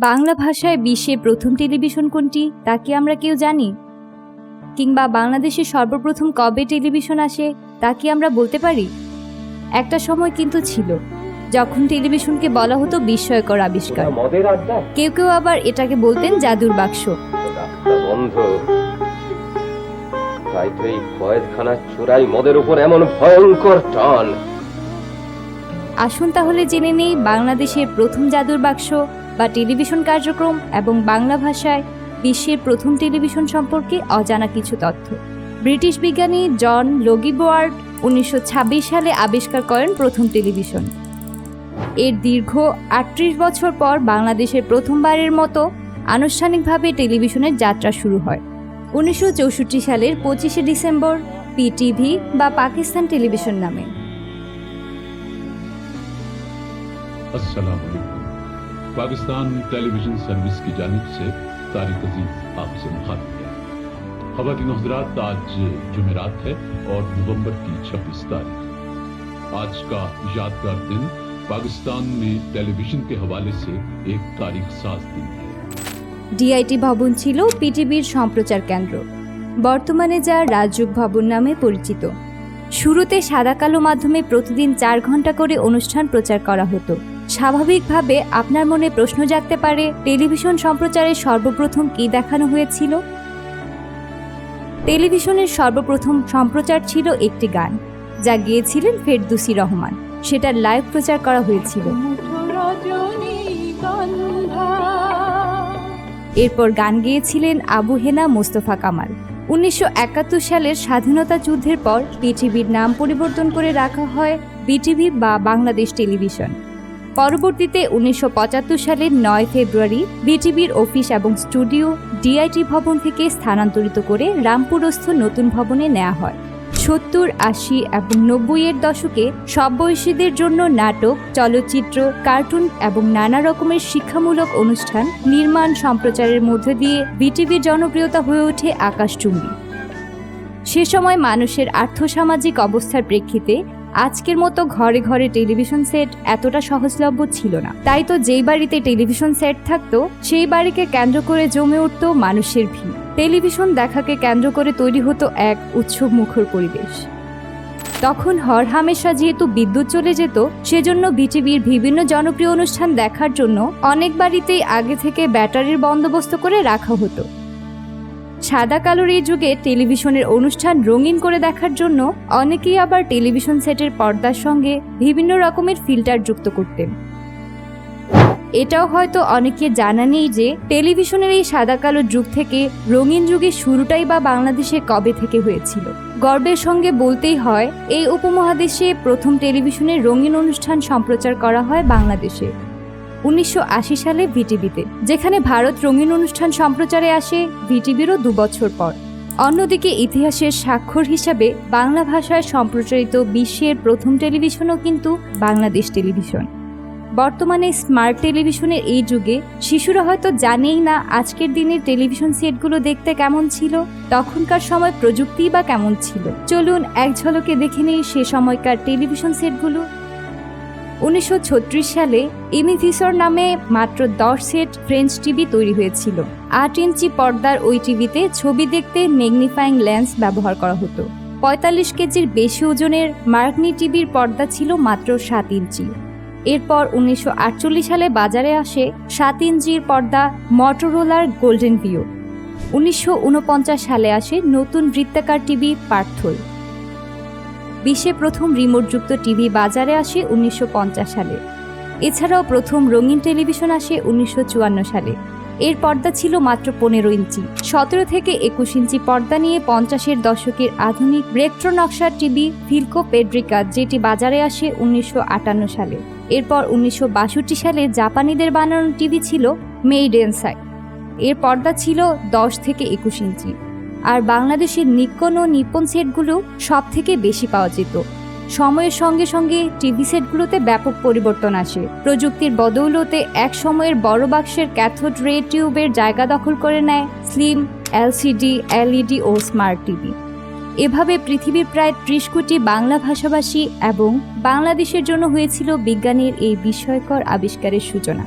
বাংলা ভাষায় বিশ্বে প্রথম টেলিভিশন কোনটি, তা কি আমরা কেউ জানি? কিংবা বাংলাদেশে সর্বপ্রথম কবে টেলিভিশন আসে, তা কি আমরা বলতে পারি? একটা সময় কিন্তু ছিল, যখন টেলিভিশনকে বলা হতো বিস্ময়কর আবিষ্কার। কেউ কেউ আবার এটাকে বলতেন জাদুর বাক্স। এমন ভয়ঙ্কর আসুন তাহলে জেনে নেই বাংলাদেশের প্রথম জাদুর বাক্স। বা টেলিভিশন কার্যক্রম এবং বাংলা ভাষায় বিশ্বের প্রথম টেলিভিশন সম্পর্কে অজানা কিছু তথ্য। ব্রিটিশ বিজ্ঞানী জন লগিবোয়ার্ড উনিশশো ছাব্বিশ সালে আবিষ্কার করেন প্রথম টেলিভিশন। এর দীর্ঘ আটত্রিশ বছর পর বাংলাদেশের প্রথমবারের মতো আনুষ্ঠানিকভাবে টেলিভিশনের যাত্রা শুরু হয়। উনিশশো চৌষট্টি সালের পঁচিশে ডিসেম্বর পিটিভি বা পাকিস্তান টেলিভিশন নামে। আসসালামু আলাইকুম। पाकिस्तान टेलीविजन सर्विस की जानिब से तारिक अजीज आपसे मुखातिब है खवातीन हजरात आज जुमेरात है और नवंबर की छब्बीस तारीख आज का यादगार दिन पाकिस्तान में टेलीविजन के हवाले से एक तारीख साज दिन है ডিআইটি ভবন ছিল পিটিভির সম্প্রচার কেন্দ্র বর্তমানে যা রাজযোগ ভবন নামে পরিচিত শুরুতে সাদা কালো মাধ্যমে প্রতিদিন চার ঘন্টা করে অনুষ্ঠান প্রচার করা হতো স্বাভাবিকভাবে আপনার মনে প্রশ্ন জাগতে পারে, টেলিভিশন সম্প্রচারে সর্বপ্রথম কী দেখানো হয়েছিল? টেলিভিশনের সর্বপ্রথম সম্প্রচার ছিল একটি গান, যা গেয়েছিলেন ফেরদুসি রহমান। সেটার লাইভ প্রচার করা হয়েছিল। এরপর গান গেয়েছিলেন আবু হেনা মোস্তফা কামাল। উনিশশো একাত্তর সালের স্বাধীনতা যুদ্ধের পর বিটিভির নাম পরিবর্তন করে রাখা হয় বিটিভি বা বাংলাদেশ টেলিভিশন। পরবর্তীতে উনিশশো পঁচাত্তর সালের নয় ফেব্রুয়ারি বিটিভির অফিস এবং স্টুডিও ডিআইটি ভবন থেকে স্থানান্তরিত করে রামপুরস্থ নতুন ভবনে নেওয়া হয়। সত্তর, আশি এবং নব্বইয়ের দশকে সব বয়সীদের জন্য নাটক, চলচ্চিত্র, কার্টুন এবং নানা রকমের শিক্ষামূলক অনুষ্ঠান নির্মাণ সম্প্রচারের মধ্য দিয়ে বিটিভির জনপ্রিয়তা হয়ে ওঠে আকাশচুম্বী। সে সময় মানুষের আর্থসামাজিক অবস্থার প্রেক্ষিতে আজকের মতো ঘরে ঘরে টেলিভিশন সেট এতটা সহজলভ্য ছিল না। তাই তো যেই বাড়িতে টেলিভিশন সেট থাকতো, সেই বাড়িকে কেন্দ্র করে জমে উঠত মানুষের ভিড়। টেলিভিশন দেখাকে কেন্দ্র করে তৈরি হতো এক উৎসব মুখর পরিবেশ। তখন হরহামেশা যেহেতু বিদ্যুৎ চলে যেত, সেজন্য বিটিভির বিভিন্ন জনপ্রিয় অনুষ্ঠান দেখার জন্য অনেক বাড়িতেই আগে থেকে ব্যাটারির বন্দোবস্ত করে রাখা হতো। সাদা কালোর এই যুগে টেলিভিশনের অনুষ্ঠান রঙিন করে দেখার জন্য অনেকেই আবার টেলিভিশন সেটের পর্দার সঙ্গে বিভিন্ন রকমের ফিল্টার যুক্ত করতেন। এটাও হয়তো অনেকে জানা নেই যে টেলিভিশনের এই সাদা কালো যুগ থেকে রঙিন যুগের শুরুটাই বা বাংলাদেশে কবে থেকে হয়েছিল। গর্বের সঙ্গে বলতেই হয়, এই উপমহাদেশে প্রথম টেলিভিশনের রঙিন অনুষ্ঠান সম্প্রচার করা হয় বাংলাদেশে। উনিশশো আশি সালে ভিটিভিতে, যেখানে ভারত রঙিন অনুষ্ঠান সম্প্রচারে আসে ভিটিভিরও দু বছর পর। অন্যদিকে ইতিহাসের স্বাক্ষর হিসাবে বাংলা ভাষায় সম্প্রচারিত বিশ্বের প্রথম টেলিভিশনও কিন্তু বাংলাদেশ টেলিভিশন। বর্তমানে স্মার্ট টেলিভিশনের এই যুগে শিশুরা হয়তো জানেই না আজকের দিনের টেলিভিশন সেটগুলো দেখতে কেমন ছিল, তখনকার সময় প্রযুক্তি বা কেমন ছিল। চলুন এক ঝলকে দেখে নেই সে সময়কার টেলিভিশন সেটগুলো। উনিশশো ছত্রিশ সালে ইমিভিসর নামে মাত্র দশ সেট ফ্রেঞ্চ টিভি তৈরি হয়েছিল। আট ইঞ্চি পর্দার ওই টিভিতে ছবি দেখতে ম্যাগনিফাইং লেন্স ব্যবহার করা হতো। পঁয়তাল্লিশ কেজির বেশি ওজনের মার্কনি টিভির পর্দা ছিল মাত্র সাত ইঞ্চি। এরপর উনিশশো আটচল্লিশ সালে বাজারে আসে সাত ইঞ্চির পর্দা মটোরোলার গোল্ডেন ভিউ উনিশশো ঊনপঞ্চাশ সালে আসে নতুন বৃত্তাকার টিভি পার্থল বিশ্বে প্রথম রিমোটযুক্ত টিভি বাজারে আসে উনিশশো পঞ্চাশ সালে। এছাড়াও প্রথম রঙিন টেলিভিশন আসে উনিশশো চুয়ান্ন সালে। এর পর্দা ছিল মাত্র পনেরো ইঞ্চি। সতেরো থেকে একুশ ইঞ্চি পর্দা নিয়ে পঞ্চাশের দশকের আধুনিক রেক্ট্রো নকশার টিভি ফিলকো পেড্রিকা, যেটি বাজারে আসে উনিশশো আটান্ন সালে। এরপর উনিশশো বাষট্টি সালে জাপানিদের বানানো টিভি ছিল মেইড সাইড এর পর্দা ছিল দশ থেকে একুশ ইঞ্চি। আর বাংলাদেশের নিক্কন ও নিপ্পন সেটগুলো সব থেকে বেশি পাওয়া যেত। সময়ের সঙ্গে সঙ্গে টিভি সেটগুলোতে ব্যাপক পরিবর্তন আসে। প্রযুক্তির বদৌলতে এক সময়ের বড় বাক্সের ক্যাথোড রে টিউবের জায়গা দখল করে নেয় স্লিম, এলসিডি, এলইডি ও স্মার্ট টিভি। এভাবে পৃথিবীর প্রায় ত্রিশ কোটি বাংলা ভাষাভাষী এবং বাংলাদেশের জন্য হয়েছিল বিজ্ঞানের এই বিস্ময়কর আবিষ্কারের সূচনা।